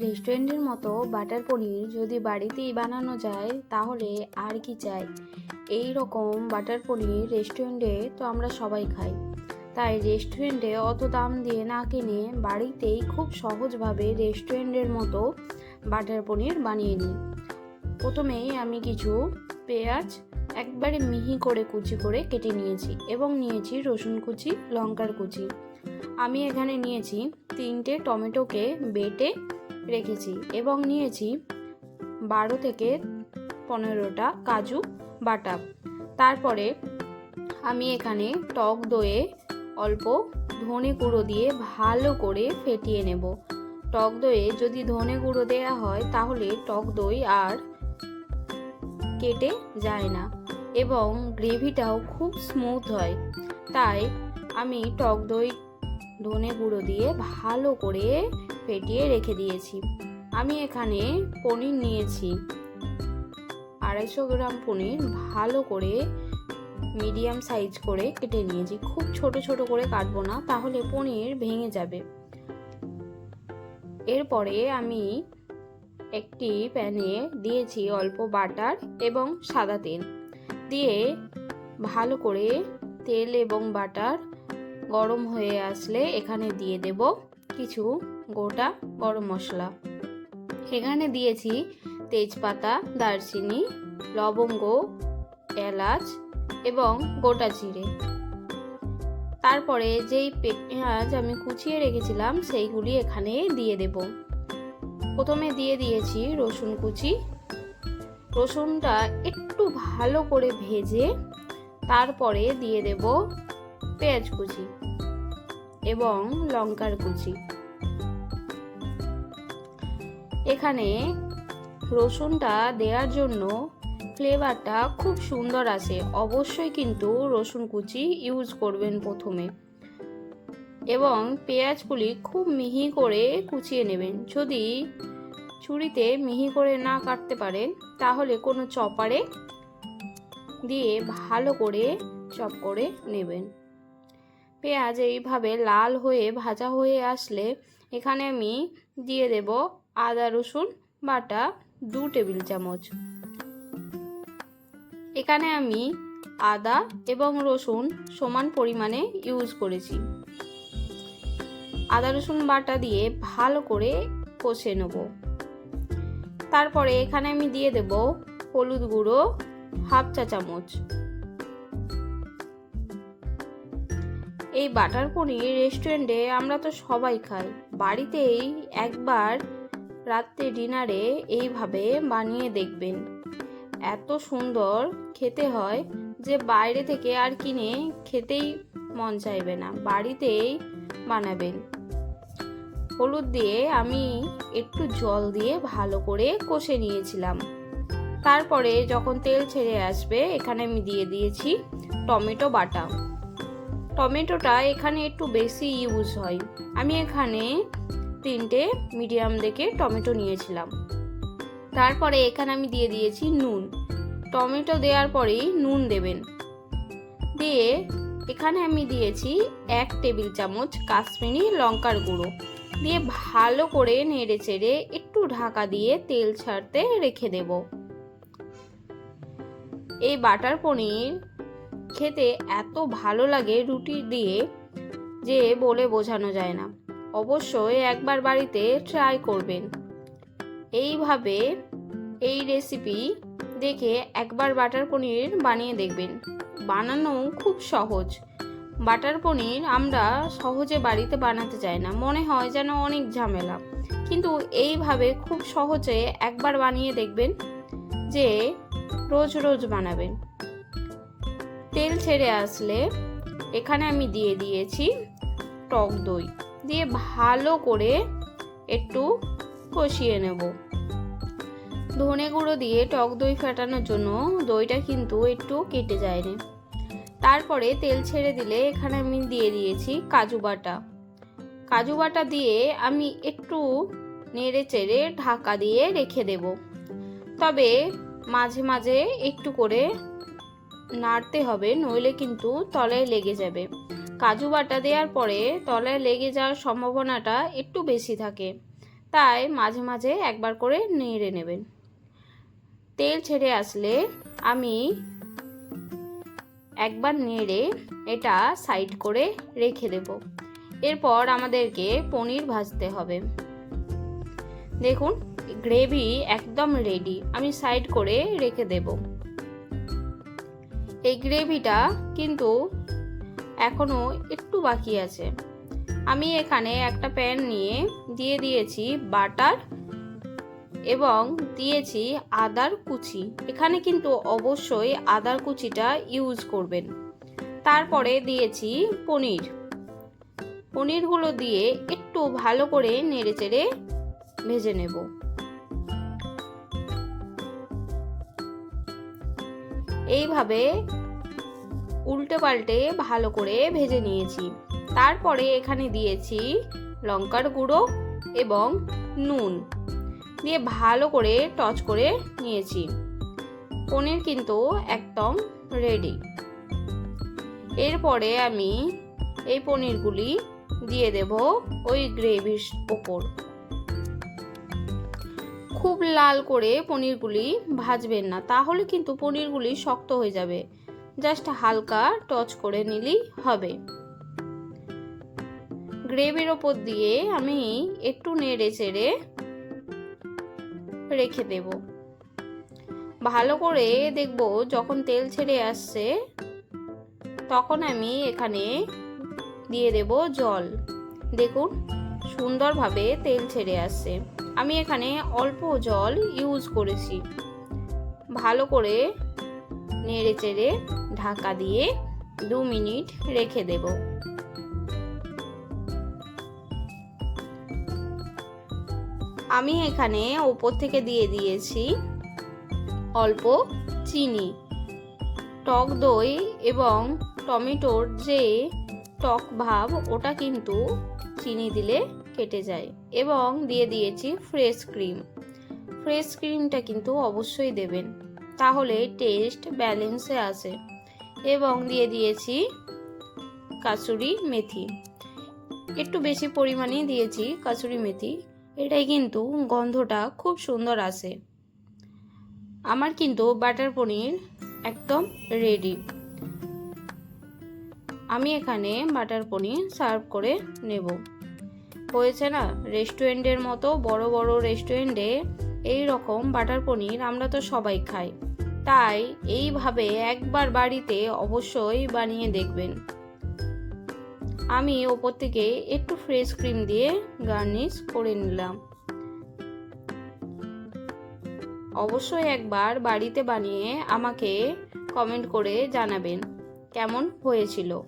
রেস্টুরেন্টের মতো বাটার পনির যদি বাড়িতেই বানানো যায়, তাহলে আর কি চাই? এই রকম বাটার পনির রেস্টুরেন্টে তো আমরা সবাই খাই। তাই রেস্টুরেন্টে অত দাম দিয়ে না কিনে বাড়িতেই খুব সহজভাবে রেস্টুরেন্টের মতো বাটার পনির বানিয়ে নিই। প্রথমেই আমি কিছু পেঁয়াজ একবারে মিহি করে কুচি করে কেটে নিয়েছি এবং নিয়েছি রসুন কুচি, লঙ্কার কুচি। আমি এখানে নিয়েছি তিনটে টমেটোকে বেটে রেখেছি এবং নিয়েছি বারো থেকে পনেরোটা কাজু বাটা। তারপরে আমি এখানে টক দইয়ে অল্প ধনে গুঁড়ো দিয়ে ভালো করে ফেটিয়ে নেব। টক দইয়ে যদি ধনে গুঁড়ো দেওয়া হয় তাহলে টক দই আর কেটে যায় না এবং গ্রেভিটাও খুব স্মুথ হয়। তাই আমি টক দই, ধনে গুঁড়ো দিয়ে ভালো করে ফেটিয়ে রেখে দিয়েছি। আমি এখানে পনির নিয়েছি। আড়াইশো গ্রাম পনির ভালো করে মিডিয়াম সাইজ করে কেটে নিয়েছি। খুব ছোট ছোট করে কাটবো না, তাহলে পনির ভেঙে যাবে। এরপরে আমি একটি প্যানে দিয়েছি অল্প বাটার এবং সাদা তেল। দিয়ে ভালো করে তেল এবং বাটার গরম হয়ে আসলে এখানে দিয়ে দেব। কিছু গোটা গরম মশলা। এখানে দিয়েছি তেজপাতা, দারচিনি, লবঙ্গ, এলাচ এবং গোটা জিরে। তারপরে যেই পেঁয়াজ আমি কুচিয়ে রেখেছিলাম, সেইগুলি এখানে দিয়ে দেব। প্রথমে দিয়ে দিয়েছি রসুন কুচি। রসুনটা একটু ভালো করে ভেজে তারপরে দিয়ে দেব পেঁয়াজ কুচি। এবং লঙ্কার কুচি। এখানে রসুনটা দেওয়ার জন্য ফ্লেভারটা খুব সুন্দর আসে অবশ্যই কিন্তু রসুন কুচি ইউজ করবেন প্রথমে। এবং পেঁয়াজগুলি খুব মিহি করে কুচিয়ে নেবেন। যদি ছুরিতে মিহি করে না কাটতে পারেন, তাহলে কোনো চপারে দিয়ে ভালো করে চপ করে নেবেন। পেঁয়াজ এইভাবে লাল হয়ে ভাজা হয়ে আসলে এখানে আমি দিয়ে দেব আদা, রসুন বাটা দু টেবিল চামচ। এখানে আমি আদা এবং রসুন সমান পরিমাণে ইউজ করেছি। আদা, রসুন বাটা দিয়ে ভালো করে কষে নেব। তারপরে এখানে আমি দিয়ে দেব হলুদ গুঁড়ো হাফ চা চামচ। এই বাটার পনির রেস্টুরেন্টে আমরা তো সবাই খাই। বাড়িতেই একবার রাত্রে ডিনারে এইভাবে বানিয়ে দেখবেন। এত সুন্দর খেতে হয় যে বাইরে থেকে আর কিনে খেতেই মন চাইবে না। বাড়িতেই বানাবেন। হলুদ দিয়ে আমি একটু জল দিয়ে ভালো করে কষে নিয়েছিলাম। তারপরে যখন তেল ছেড়ে আসবে, এখানে আমি দিয়ে দিয়েছি টমেটো বাটা। টমেটোটা এখানে একটু বেশি ইউজ হয়। আমি এখানে তিনটে মিডিয়াম দেখে টমেটো নিয়েছিলাম। তারপরে এখানে আমি দিয়ে দিয়েছি নুন। টমেটো দেওয়ার পরেই নুন দেবেন। দিয়ে এখানে আমি দিয়েছি এক টেবিল চামচ কাশ্মীরি লঙ্কার গুঁড়ো। দিয়ে ভালো করে নেড়ে চেড়ে একটু ঢাকা দিয়ে তেল ছাড়তে রেখে দেব। এই বাটার পনির খেতে এত ভালো লাগে রুটি দিয়ে যে বলে বোঝানো যায় না। অবশ্যই একবার বাড়িতে ট্রাই করবেন। এইভাবে এই রেসিপি দেখে একবার বাটার পনির বানিয়ে দেখবেন। বানানো খুব সহজ। বাটার পনির আমরা সহজে বাড়িতে বানাতে চাই না। মনে হয় যেন অনেক ঝামেলা। কিন্তু এইভাবে খুব সহজে একবার বানিয়ে দেখবেন যে রোজ রোজ বানাবেন। তেল ছেড়ে আসলে এখানে আমি দিয়ে দিয়েছি টক দই। দিয়ে ভালো করে একটু কষিয়ে নেব। ধনে গুঁড়ো দিয়ে টক দই ফাটানোর জন্য দইটা কিন্তু একটু কেটে যায়নি। তারপরে তেল ছেড়ে দিলে এখানে আমি দিয়ে দিয়েছি কাজু বাটা। কাজু বাটা দিয়ে আমি একটু নেড়ে চেড়ে ঢাকা দিয়ে রেখে দেব। তবে মাঝে মাঝে একটু করে নাড়তে হবে, নইলে কিন্তু তলায় লেগে যাবে। কাজু বাটা দেওয়ার পরে তলায় লেগে যাওয়ার সম্ভাবনাটা একটু বেশি থাকে। তাই মাঝে মাঝে একবার করে নেড়ে নেবেন। তেল ছেড়ে আসলে আমি একবার নেড়ে এটা সাইড করে রেখে দেব। এরপর আমাদেরকে পনির ভাজতে হবে। দেখুন, গ্রেভি একদম রেডি। আমি সাইড করে রেখে দেব। এই গ্রেভিটা কিন্তু এখনও একটু বাকি আছে। আমি এখানে একটা প্যান নিয়ে দিয়ে দিয়েছি বাটার এবং দিয়েছি আদার কুচি। এখানে কিন্তু অবশ্যই আদার কুচিটা ইউজ করবেন। তারপরে দিয়েছি পনির। পনিরগুলো দিয়ে একটু ভালো করে নেড়ে চেড়ে ভেজে নেব। এইভাবে উল্টে পাল্টে ভালো করে ভেজে নিয়েছি। তারপরে এখানে দিয়েছি লঙ্কার গুঁড়ো এবং নুন। দিয়ে ভালো করে টচ করে নিয়েছি। পনির কিন্তু একদম রেডি এরপরে আমি এই পনিরগুলি দিয়ে দেব ওই গ্রেভির ওপর। খুব লাল করে পনিরগুলি ভাজবেন না, তাহলে কিন্তু পনিরগুলি শক্ত হয়ে যাবে। জাস্ট হালকা টচ করে নিলেই হবে। গ্রেভির ওপর দিয়ে আমি একটু নেড়ে চেড়ে রেখে দেব। ভালো করে দেখব যখন তেল ছেড়ে আসছে, তখন আমি এখানে দিয়ে দেব জল। দেখুন, সুন্দরভাবে তেল ছেড়ে আসছে। আমি এখানে অল্প জল ইউজ করেছি। ভালো করে নেড়ে চেড়ে ঢাকা দিয়ে দু মিনিট রেখে দেব। আমি এখানে ওপর থেকে দিয়ে দিয়েছি অল্প চিনি, টক দই এবং টমেটোর যে টক ভাব, ওটা কিন্তু চিনি দিলে কেটে যায় এবং দিয়ে দিয়েছি ফ্রেশ ক্রিম। ফ্রেশ ক্রিমটা কিন্তু অবশ্যই দেবেন। তাহলে টেস্ট ব্যালেন্সে আসে এবং দিয়ে দিয়েছি কাসুরি মেথি। একটু বেশি পরিমাণে দিয়েছি কাসুরি মেথি। এটাই কিন্তু গন্ধটা খুব সুন্দর আসে। আমার কিন্তু বাটার পনির একদম রেডি। আমি এখানে বাটার পনির সার্ভ করে নেব। হয়েছে না? রেস্টুরেন্টের মতো বড় বড় রেস্টুরেন্টে এই রকম বাটার পনির আমরা তো সবাই খাই। তাই এইভাবে একবার বাড়িতে অবশ্যই বানিয়ে দেখবেন। আমি ওপর থেকে একটু ফ্রেশ ক্রিম দিয়ে গার্নিশ করে নিলাম। অবশ্যই একবার বাড়িতে বানিয়ে আমাকে কমেন্ট করে জানাবেন, কেমন হয়েছিল?